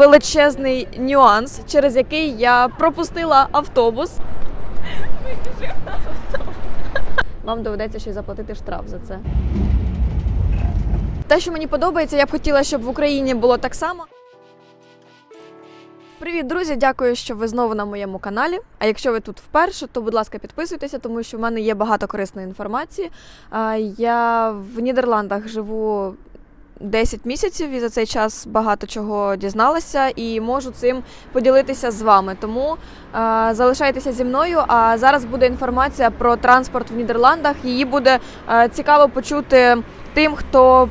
величезний нюанс, через який я пропустила автобус. Вам доведеться ще й заплатити штраф за це. Те, що мені подобається, я б хотіла, щоб в Україні було так само. Привіт, друзі! Дякую, що ви знову на моєму каналі. А якщо ви тут вперше, то будь ласка, підписуйтеся, тому що в мене є багато корисної інформації. Я в Нідерландах живу 10 місяців і за цей час багато чого дізналася і можу цим поділитися з вами. Тому е, залишайтеся зі мною. А зараз буде інформація про транспорт в Нідерландах. Її буде е, цікаво почути тим, хто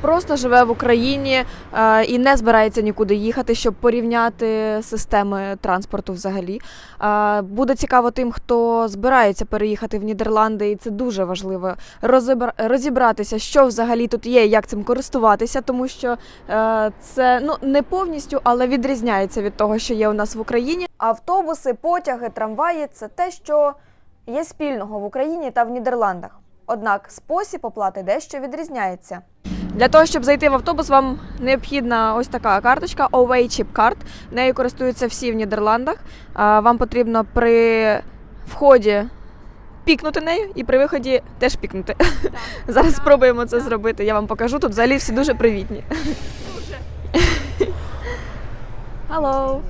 просто живе в Україні е, і не збирається нікуди їхати, щоб порівняти системи транспорту взагалі. Е, буде цікаво тим, хто збирається переїхати в Нідерланди, і це дуже важливо розібра- розібратися, що взагалі тут є, як цим користуватися, тому що е, це ну не повністю, але відрізняється від того, що є у нас в Україні. Автобуси, потяги, трамваї це те, що є спільного в Україні та в Нідерландах. Однак спосіб оплати дещо відрізняється. Для того, щоб зайти в автобус, вам необхідна ось така карточка Away Chip Card. Нею користуються всі в Нідерландах. Вам потрібно при вході пікнути нею і при виході теж пікнути. Зараз спробуємо це зробити. Я вам покажу. Тут взагалі всі дуже привітні. Hello.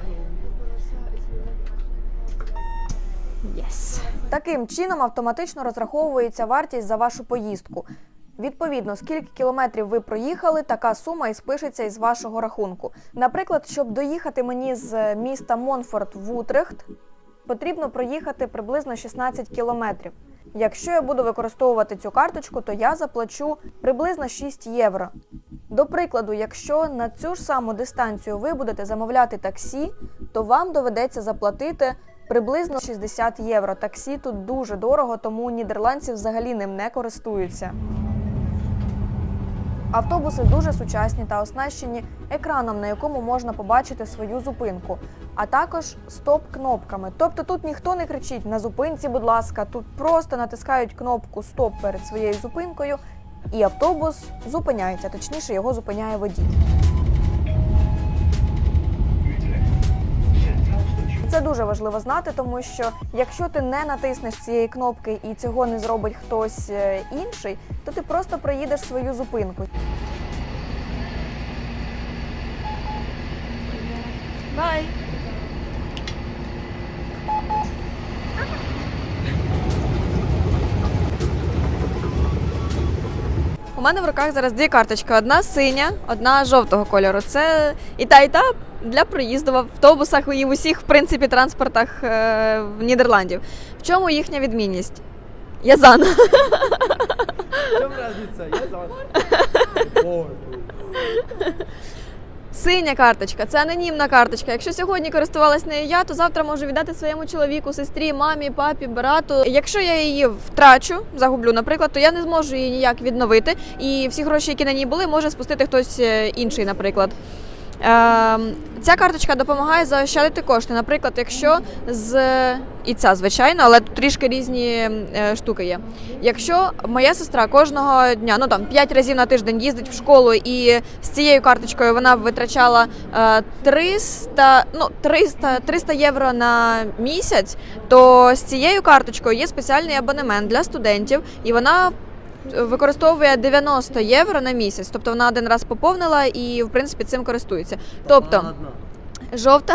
Yes. Таким чином автоматично розраховується вартість за вашу поїздку. Відповідно, скільки кілометрів ви проїхали, така сума і спишеться із вашого рахунку. Наприклад, щоб доїхати мені з міста Монфорт в Утрехт, потрібно проїхати приблизно 16 кілометрів. Якщо я буду використовувати цю карточку, то я заплачу приблизно 6 євро. До прикладу, якщо на цю ж саму дистанцію ви будете замовляти таксі, то вам доведеться заплатити приблизно 60 євро. Таксі тут дуже дорого, тому нідерландці взагалі ним не користуються. Автобуси дуже сучасні та оснащені екраном, на якому можна побачити свою зупинку, а також стоп-кнопками. Тобто тут ніхто не кричить на зупинці, будь ласка, тут просто натискають кнопку Стоп перед своєю зупинкою, і автобус зупиняється, точніше, його зупиняє водій. Це дуже важливо знати, тому що якщо ти не натиснеш цієї кнопки і цього не зробить хтось е, інший, то ти просто проїдеш свою зупинку. Бай! Мене в руках зараз дві карточки: одна синя, одна жовтого кольору. Це і та, і та для проїзду в автобусах і в усіх, в принципі, транспортах е, в Нідерландів. В чому їхня відмінність? Я зан. В чем разница? Я за. Синя карточка це анонімна карточка. Якщо сьогодні користувалась нею я, то завтра можу віддати своєму чоловіку, сестрі, мамі, папі, брату. Якщо я її втрачу, загублю, наприклад, то я не зможу її ніяк відновити. І всі гроші, які на ній були, може спустити хтось е, інший, наприклад. Ем, Ця карточка допомагає заощадити кошти. Наприклад, якщо з і ця, звичайно, але тут трішки різні е, штуки є. Якщо моя сестра кожного дня, ну там 5 разів на тиждень їздить в школу, і з цією карточкою вона витрачала е, 300, ну, 300, 300 євро на місяць, то з цією карточкою є спеціальний абонемент для студентів, і вона використовує 90 євро на місяць. Тобто вона один раз поповнила і в принципі цим користується. Тобто. Ладно. Жовта,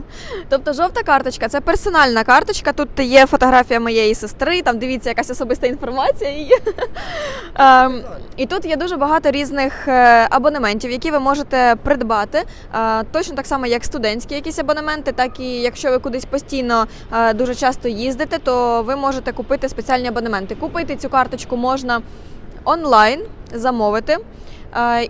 тобто жовта карточка це персональна карточка. Тут є фотографія моєї сестри, там дивіться якась особиста інформація її. Ем, І тут є дуже багато різних е, абонементів, які ви можете придбати. Е, Точно так само, як студентські якісь абонементи, так і якщо ви кудись постійно е, дуже часто їздите, то ви можете купити спеціальні абонементи. Купити цю карточку можна онлайн, замовити.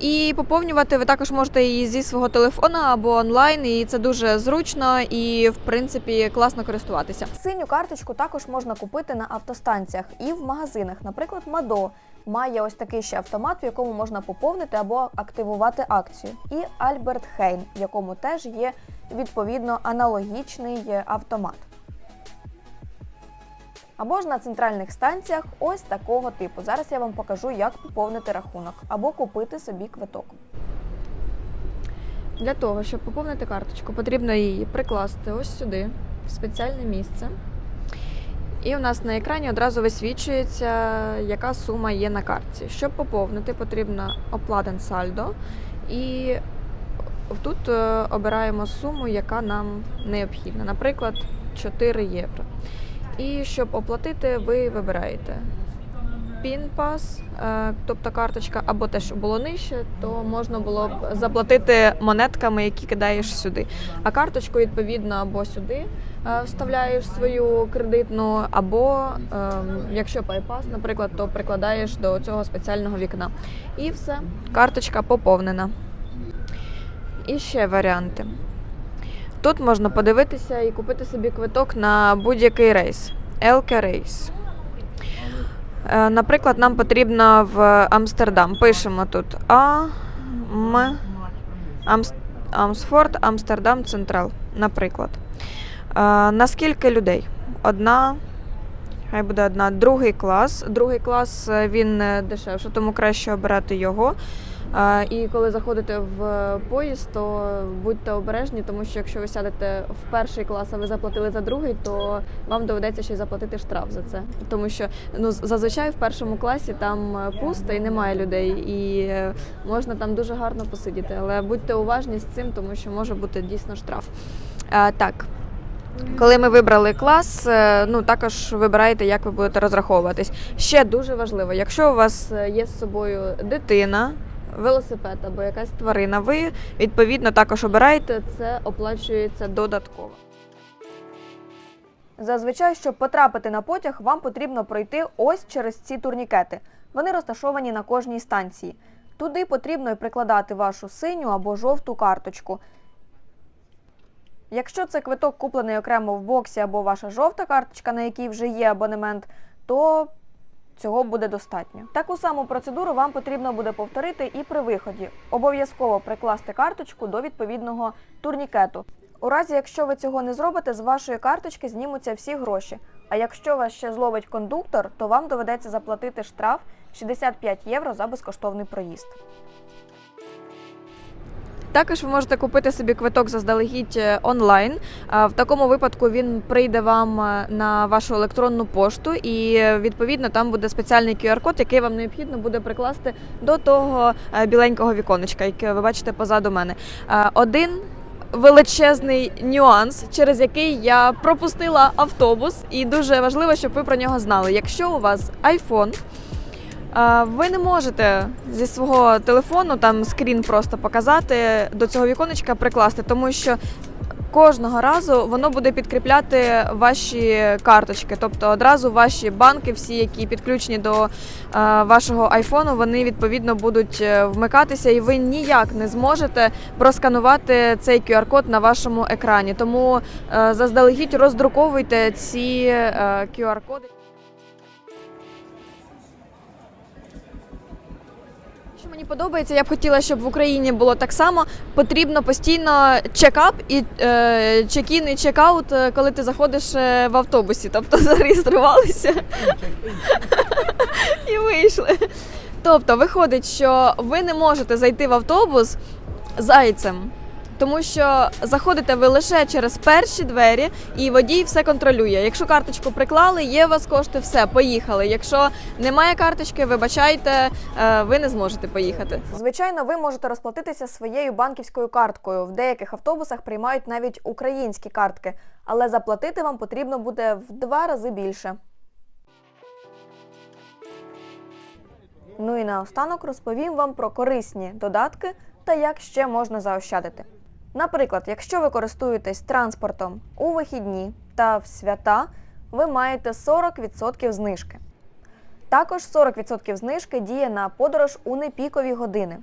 І поповнювати ви також можете її зі свого телефона або онлайн, і це дуже зручно і в принципі класно користуватися. Синю карточку також можна купити на автостанціях і в магазинах. Наприклад, Мадо має ось такий ще автомат, в якому можна поповнити або активувати акцію. І Альберт Хейн, в якому теж є відповідно аналогічний автомат. Або ж на центральних станціях ось такого типу. Зараз я вам покажу, як поповнити рахунок або купити собі квиток. Для того, щоб поповнити карточку, потрібно її прикласти ось сюди, в спеціальне місце. І у нас на екрані одразу висвічується, яка сума є на картці. Щоб поповнити, потрібно оплатен сальдо. І тут е, обираємо суму, яка нам необхідна. Наприклад, 4 євро. І щоб оплатити, ви вибираєте PIN-пас, е, тобто карточка, або те, що було нижче, то можна було б заплатити монетками, які кидаєш сюди. А карточку, відповідно, або сюди е, вставляєш свою кредитну, або е, якщо PayPass, наприклад, то прикладаєш до цього спеціального вікна. І все, карточка поповнена. І ще варіанти. Тут можна подивитися і купити собі квиток на будь-який рейс. Елке рейс. Наприклад, нам потрібно в Амстердам. Пишемо тут А, М, Амс, Амсфорд, Амстердам, Централ. Наприклад. Е, На скільки людей? Одна. Хай буде одна. Другий клас. Другий клас е, він е, дешевше, тому краще обирати його. Е, І коли заходите в поїзд, то будьте обережні, тому що якщо ви сядете в перший клас, а ви заплатили за другий, то вам доведеться ще й заплатити штраф за це. Тому що ну зазвичай в першому класі там е, пусто і немає людей, і е, можна там дуже гарно посидіти. Але будьте уважні з цим, тому що може бути дійсно штраф. Е, Так. Коли ми вибрали клас, е, ну також вибираєте, як ви будете розраховуватись. Ще дуже важливо, якщо у вас е, є з собою дитина, велосипед або якась тварина, ви відповідно також обираєте, це оплачується додатково. Зазвичай, щоб потрапити на потяг, вам потрібно пройти ось через ці турнікети. Вони розташовані на кожній станції. Туди потрібно і прикладати вашу синю або жовту карточку. Якщо це квиток куплений окремо в боксі або ваша жовта карточка, на якій вже є абонемент, то цього буде достатньо. Таку саму процедуру вам потрібно буде повторити і при виході. Обов'язково прикласти карточку до відповідного турнікету. У разі, якщо ви цього не зробите, з вашої карточки знімуться всі гроші. А якщо вас ще зловить кондуктор, то вам доведеться заплатити штраф 65 євро за безкоштовний проїзд. Також ви можете купити собі квиток заздалегідь е, онлайн. В такому випадку він прийде вам е, на вашу електронну пошту, і е, відповідно там буде спеціальний QR-код, який вам необхідно буде прикласти до того біленького віконечка, яке ви бачите позаду мене. Один величезний нюанс, через який я пропустила автобус, і дуже важливо, щоб ви про нього знали. Якщо у вас iPhone, Ви не можете зі свого телефону там скрін просто показати до цього віконечка прикласти, тому що кожного разу воно буде підкріпляти ваші карточки. Тобто одразу ваші банки, всі, які підключені до е, вашого айфону, вони відповідно будуть е, вмикатися, і ви ніяк не зможете просканувати цей QR-код на вашому екрані. Тому е, заздалегідь роздруковуйте ці QR-коди. Мені подобається, я б хотіла, щоб в Україні було так само. Потрібно постійно чекап і е, чекін і чекаут, е, коли ти заходиш е, в автобусі. Тобто зареєструвалися і вийшли. Тобто виходить, що ви не можете зайти в автобус зайцем. Тому що заходите ви лише через перші двері, і водій все контролює. Якщо карточку приклали, є у вас кошти, все, поїхали. Якщо немає карточки, вибачайте, е, ви не зможете поїхати. Звичайно, ви можете розплатитися своєю банківською карткою. В деяких автобусах приймають навіть українські картки, але заплатити вам потрібно буде в два рази більше. Ну і наостанок розповім вам про корисні додатки та як ще можна заощадити. Наприклад, якщо ви користуєтесь транспортом у вихідні та в свята, ви маєте 40% знижки. Також 40% знижки діє на подорож у непікові години.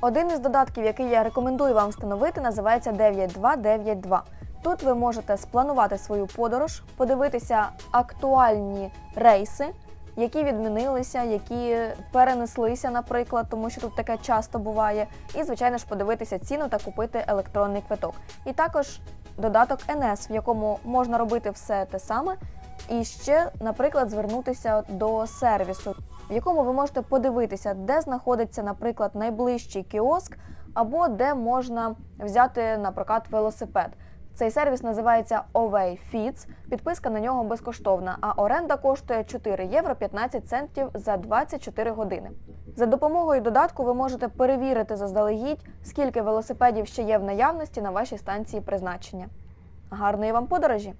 Один із додатків, який я рекомендую вам встановити, називається 9292. Тут ви можете спланувати свою подорож, подивитися актуальні рейси, які відмінилися, які перенеслися, наприклад, тому що тут таке часто буває. І, звичайно ж, подивитися ціну та купити електронний квиток. І також додаток NS, в якому можна робити все те саме, і ще, наприклад, звернутися до сервісу. в якому ви можете подивитися, де знаходиться, наприклад, найближчий кіоск, або де можна взяти на прокат велосипед. Цей сервіс називається Ovey Fits. Підписка на нього безкоштовна, а оренда коштує 4 євро 15 центів за 24 години. За допомогою додатку ви можете перевірити заздалегідь, скільки велосипедів ще є в наявності на вашій станції призначення. Гарної вам подорожі!